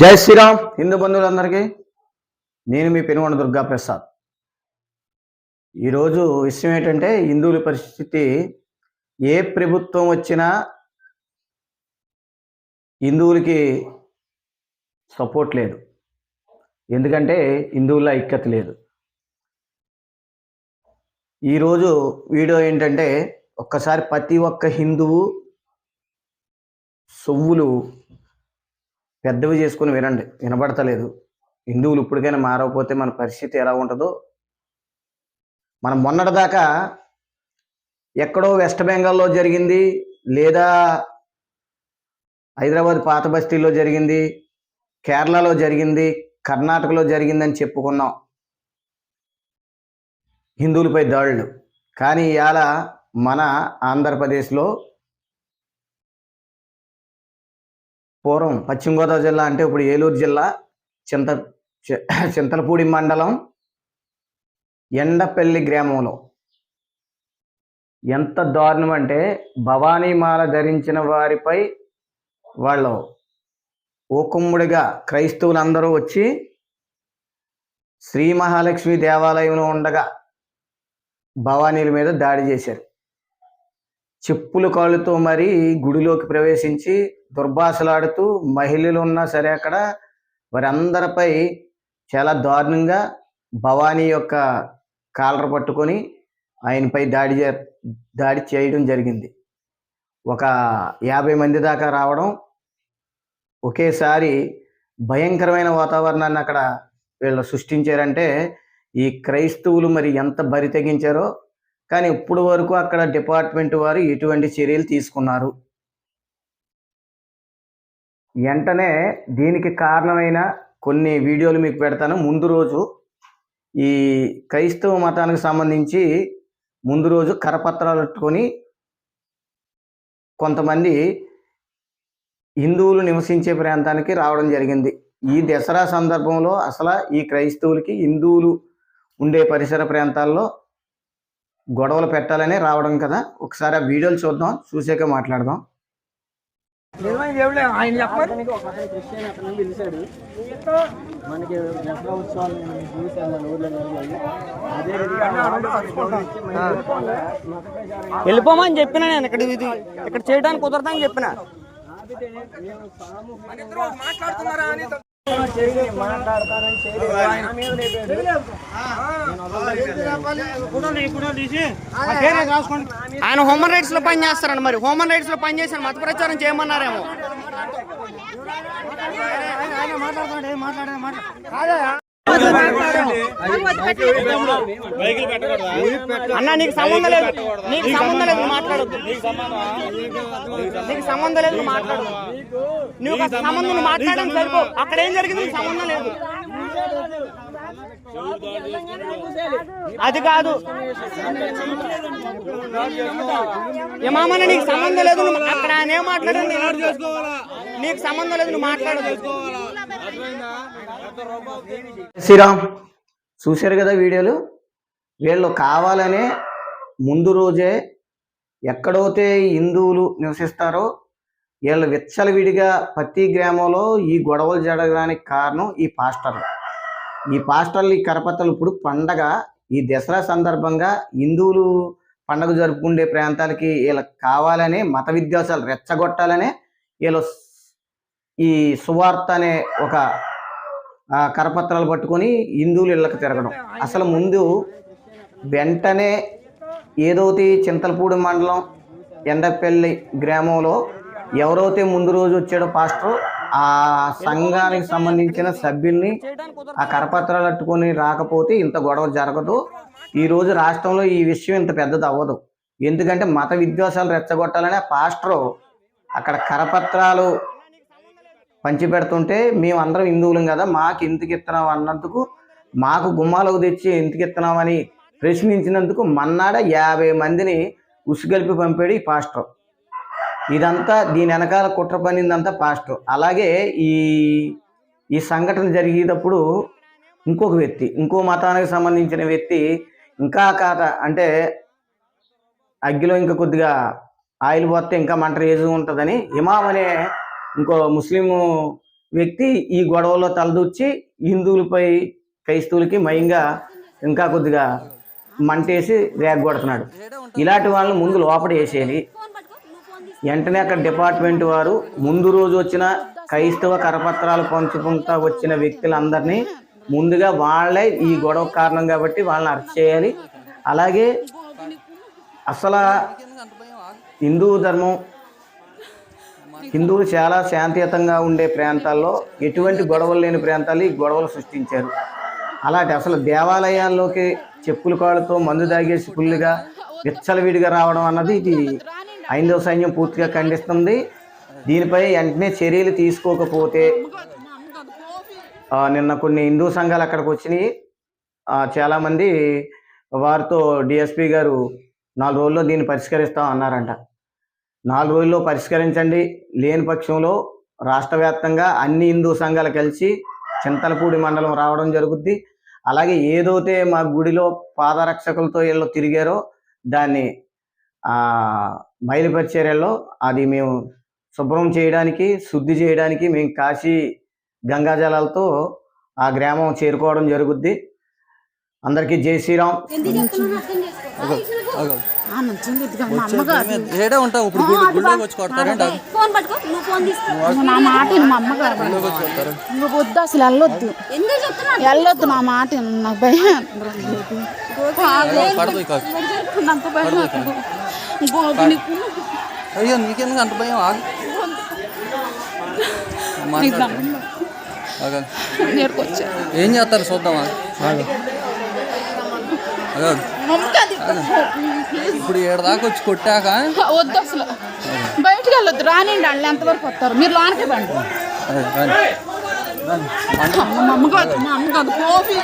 జై శ్రీరామ్. హిందూ బంధువులందరికీ నేను మీ పెనుగొండ దుర్గా ప్రసాద్ ఈరోజు విషయం ఏంటంటే హిందువుల పరిస్థితి ఏ ప్రభుత్వం వచ్చినా హిందువులకి సపోర్ట్ లేదు. ఎందుకంటే హిందువుల ఐక్యత లేదు. ఈరోజు వీడియో ఏంటంటే ఒక్కసారి ప్రతి ఒక్క హిందువు సొవ్వులు పెద్దవి చేసుకుని వినండి వినబడతలేదు. హిందువులు ఇప్పటికైనా మారకపోతే మన పరిస్థితి ఎలా ఉంటుందో. మనం మొన్నటిదాకా ఎక్కడో వెస్ట్ బెంగాల్లో జరిగింది లేదా హైదరాబాద్ పాత బస్తీలో జరిగింది కేరళలో జరిగింది కర్ణాటకలో జరిగిందని చెప్పుకున్నాం. హిందువులపై దాడులు. కానీ ఇవాళ మన ఆంధ్రప్రదేశ్లో పూర్వం పశ్చిమ గోదావరి జిల్లా అంటే ఇప్పుడు ఏలూరు జిల్లా చింత చింతలపూడి మండలం ఎండపల్లి గ్రామంలో. ఎంత దారుణం అంటే భవానీమాల ధరించిన వారిపై వాళ్ళు ఓకుమ్ముడిగా క్రైస్తవులందరూ వచ్చి శ్రీ మహాలక్ష్మి దేవాలయంలో ఉండగా భవానీల మీద దాడి చేశారు. చెప్పుల కాళ్ళతో మరి గుడిలోకి ప్రవేశించి దుర్భాషలాడుతూ మహిళలు ఉన్నా సరే అక్కడ వారందరిపై చాలా దారుణంగా భవానీ యొక్క కాలర్ పట్టుకొని ఆయనపై దాడి చే దాడి చేయడం జరిగింది. ఒక యాభై మంది దాకా రావడం ఒకేసారి భయంకరమైన వాతావరణాన్ని అక్కడ వీళ్ళు సృష్టించారంటే ఈ క్రైస్తవులు మరి ఎంత బరి తెగించారో కానీ ఇప్పుడు వరకు అక్కడ డిపార్ట్మెంట్ వారు ఎటువంటి చర్యలు తీసుకున్నారు. వెంటనే దీనికి కారణమైన కొన్ని వీడియోలు మీకు పెడతాను. ముందు రోజు ఈ క్రైస్తవ మతానికి సంబంధించి ముందు రోజు కరపత్రాలు పెట్టుకొని కొంతమంది హిందువులు నివసించే ప్రాంతానికి రావడం జరిగింది. ఈ దసరా సందర్భంలో అసలు ఈ క్రైస్తవులకి హిందువులు ఉండే పరిసర ప్రాంతాల్లో గొడవలు పెట్టాలని రావడం కదా. ఒకసారి ఆ వీడియోలు చూద్దాం చూసాక మాట్లాడదాం. మనకి దసరా ఉత్సవాలు నేను చూశాను మన ఊర్లో జరిగాయి వెళ్ళిపోమని చెప్పిన నేను ఇక్కడ ఇది ఇక్కడ చేయడానికి కుదరదని చెప్పిన. ఆయన హ్యూమన్ రైట్స్లో పని చేస్తారండి మరి. హ్యూమన్ రైట్స్లో పని చేసిన మత ప్రచారం చేయమన్నారేమో. అన్న నీకు సంబంధం లేదు. నీకు సంబంధం లేదు నువ్వు నీకు సంబంధం లేదు మాట్లాడు నువ్వు సంబంధం మాట్లాడడం సరిపో. అక్కడ ఏం జరిగింది? నీకు సంబంధం లేదు. అది కాదు. ఏమామన్న నీకు సంబంధం లేదు అక్కడ ఆయన ఏం మాట్లాడండి? నీకు సంబంధం లేదు నువ్వు మాట్లాడదు శ్రీరామ్ చూశారు కదా వీడియోలు? వీళ్ళు కావాలనే ముందు రోజే ఎక్కడైతే హిందువులు నివసిస్తారో వీళ్ళు విచ్చలవిడిగా ప్రతి గ్రామంలో ఈ గొడవలు జరగడానికి కారణం ఈ పాస్టర్లు. ఈ పాస్టర్లు ఈ కరపత్రలు ఇప్పుడు పండగ ఈ దసరా సందర్భంగా హిందువులు పండగ జరుపుకునే ప్రాంతాలకి వీళ్ళకి కావాలని మత విద్వాసాలు రెచ్చగొట్టాలనే వీళ్ళు ఈ సువార్త అనే ఒక కరపత్రాలు పట్టుకొని హిందువులు ఇళ్ళకి తిరగడం. అసలు ముందు వెంటనే ఏదైతే చింతలపూడి మండలం ఎండపల్లి గ్రామంలో ఎవరైతే ముందు రోజు వచ్చాడో పాస్టర్ ఆ సంఘానికి సంబంధించిన సభ్యుల్ని ఆ కరపత్రాలు పట్టుకొని రాకపోతే ఇంత గొడవ జరగదు. ఈరోజు రాష్ట్రంలో ఈ విషయం ఇంత పెద్దది అవ్వదు. ఎందుకంటే మత విద్వేషాలు రెచ్చగొట్టాలని ఆ పాస్టరు అక్కడ కరపత్రాలు పంచిపెడుతుంటే మేమందరం హిందువులం కదా మాకు ఎందుకు ఇస్తున్నాం అన్నందుకు మాకు గుమ్మాలకు తెచ్చి ఎందుకు ఇస్తున్నామని ప్రశ్నించినందుకు మన్నాడ యాభై మందిని ఉసుగలిపి పంపాడు ఈ పాస్టర్. ఇదంతా దీని వెనకాల కుట్ర పనిందంతా పాస్టర్. అలాగే ఈ ఈ సంఘటన జరిగేటప్పుడు ఇంకొక వ్యక్తి ఇంకో మతానికి సంబంధించిన వ్యక్తి ఇంకా కాట అంటే అగ్గిలో ఇంకా కొద్దిగా ఆయిల్ పోతే ఇంకా మంట రేజు ఉంటుందని ఇమాం అనే ఇంకో ముస్లిం వ్యక్తి ఈ గొడవలో తలదూర్చి హిందువులపై క్రైస్తవులకి మయంగా ఇంకా కొద్దిగా మంటేసి రేగొడుతున్నాడు ఇలాంటి వాళ్ళని ముందు లోపల వేసేయాలి. వెంటనే అక్కడ డిపార్ట్మెంట్ వారు ముందు రోజు వచ్చిన క్రైస్తవ కరపత్రాలు పంచుకుంటా వచ్చిన వ్యక్తులందరినీ ముందుగా వాళ్ళే ఈ గొడవ కారణం కాబట్టి వాళ్ళని అరెస్ట్ చేయాలి. అలాగే అసలు హిందూ ధర్మం హిందువులు చాలా శాంతియుతంగా ఉండే ప్రాంతాల్లో ఎటువంటి గొడవలు లేని ప్రాంతాలు ఈ గొడవలు సృష్టించారు. అలాంటి అసలు దేవాలయాల్లోకి చెప్పుల కాళ్ళతో మందు తాగేసి ఫుల్లుగా విచ్చలవిడిగా రావడం అన్నది ఇది ఐందవ సైన్యం పూర్తిగా ఖండిస్తుంది. దీనిపై వెంటనే చర్యలు తీసుకోకపోతే నిన్న కొన్ని హిందూ సంఘాలు అక్కడికి వచ్చినాయి. చాలామంది వారితో డిఎస్పి గారు నాలుగు రోజుల్లో దీన్ని పరిష్కరిస్తాం అన్నారంట. నాలుగు రోజుల్లో పరిష్కరించండి. లేని పక్షంలో రాష్ట్ర వ్యాప్తంగా అన్ని హిందూ సంఘాలు కలిసి చింతలపూడి మండలం రావడం జరుగుద్ది. అలాగే ఏదైతే మా గుడిలో పాదరక్షకులతో వీళ్ళు తిరిగారో దాన్ని ఆ, బయలుపరిచేరల్లో అది మేము శుభ్రం చేయడానికి శుద్ధి చేయడానికి మేము కాశీ గంగాజలాలతో ఆ గ్రామం చేరుకోవడం జరుగుద్ది. అందరికీ జై శ్రీరామ్. నుంచింది మా అమ్మగారు ఏడే ఉంటావు ఇప్పుడు గుడిలోకి వచ్చి కొడతారంట? ఫోన్ పట్టుకో నువ్వు ఫోన్ తీసుకో. నా మాట మా అమ్మగారు నువ్వు వద్దు అసలు వెళ్ళొద్దు. ఎందుకు చెప్తున్నా వెళ్ళొద్దు నా మాట నాకు భయం. నాకు. అయ్యో నీకెందుకు అంత భయం? ఆగు. నేర్కొచ్చా ఏం చేస్తారు చూద్దామా? ఆగు. ఇప్పుడు ఏడు దాకా వచ్చి కొట్టాక? వద్దు అసలు. బయటికి వెళ్ళొద్దు. రానిండి వాళ్ళు. ఎంతవరకు వస్తారు? మీరు లోనకే పండి రండి. రండి. మా అమ్మగారు మా అమ్మగారు కోపి